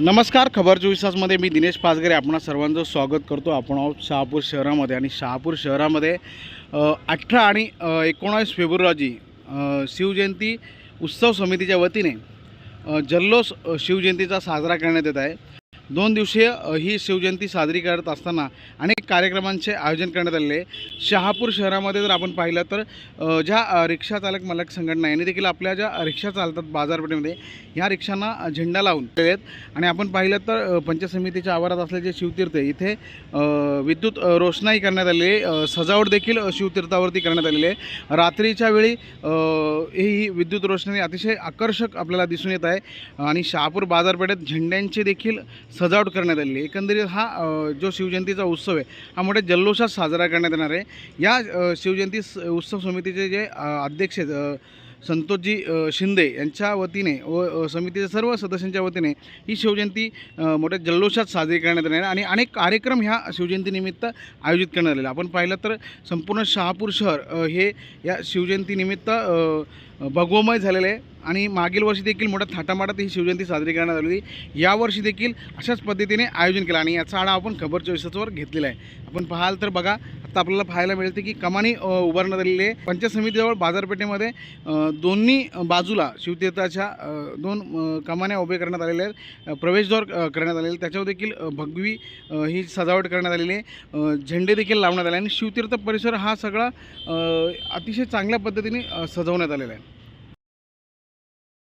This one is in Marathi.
नमस्कार खबर चोवीसमध्ये मी दिनेश पाचगरे. आपणा सर्वांचं स्वागत करतो. आपण आहोत शहापूर शहरामध्ये आणि शहापूर शहरामध्ये अठरा आणि एकोणावीस फेब्रुवारी रोजी शिवजयंती उत्सव समितीच्या वतीने जल्लोष शिवजयंतीचा साजरा करण्यात येत आहे. दोन दिवसीय ही शिवजयंती साजरी करत असताना अनेक कार्यक्रमांचे आयोजन करण्यात आलेले आहे. शहापूर शहरामध्ये जर आपण पाहिलं तर ज्या रिक्षा चालक मालक संघटना यांनी देखील आपल्या ज्या रिक्षा चालतात बाजारपेठेमध्ये ह्या रिक्षांना झेंडा लावून आहेत आणि आपण पाहिलं तर पंचायत समितीच्या आवारात असलेले जे शिवतीर्थ इथे विद्युत रोषणाई करण्यात आलेली आहे. सजावट देखील शिवतीर्थावरती करण्यात आलेली आहे. रात्रीच्या वेळी ही विद्युत रोषणाई अतिशय आकर्षक आपल्याला दिसून येत आहे. आणि शहापूर बाजारपेठेत झेंड्यांची देखील सजावट करण्यात आलेली आहे. एकंदरीत हा जो शिवजयंतीचा उत्सव आहे हा मोठ्या जल्लोषात साजरा करण्यात येणार आहे. या शिवजयंती स- उत्सव समितीचे जे अध्यक्ष आहेत संतोषजी शिंदे यांच्या वतीने व समितीच्या सर्व सदस्यांच्या वतीने ही शिवजयंती मोठ्या जल्लोषात साजरी करण्यात येणार आहे. आणि अनेक कार्यक्रम ह्या शिवजयंतीनिमित्त आयोजित करण्यात आलेला आपण पाहिलं तर संपूर्ण शहापूर शहर हे या शिवजयंतीनिमित्त भगवमय झालेलं आहे. आणि मागील वर्षी देखील मोठ्या थाटामाटात ही शिवजयंती साजरी करण्यात आलेली यावर्षी देखील अशाच पद्धतीने आयोजन केलं आणि याचा आढावा आपण खबर चोवीसवर घेतलेला आहे. आपण पाहाल तर बघा आता आपल्याला पाहायला मिळते की कमानी उभारण्यात आलेली आहे. पंचायत समितीजवळ बाजारपेठेमध्ये दोन्ही बाजूला शिवतीर्थाच्या दोन कमान्या उभे करण्यात आलेल्या आहेत. प्रवेशद्वार करण्यात आलेले त्याच्यावर देखील भगवी ही सजावट करण्यात आलेली आहे. झेंडे देखील लावण्यात आले आणि शिवतीर्थ परिसर हा सगळा अतिशय चांगल्या पद्धतीने सजवण्यात आलेला आहे.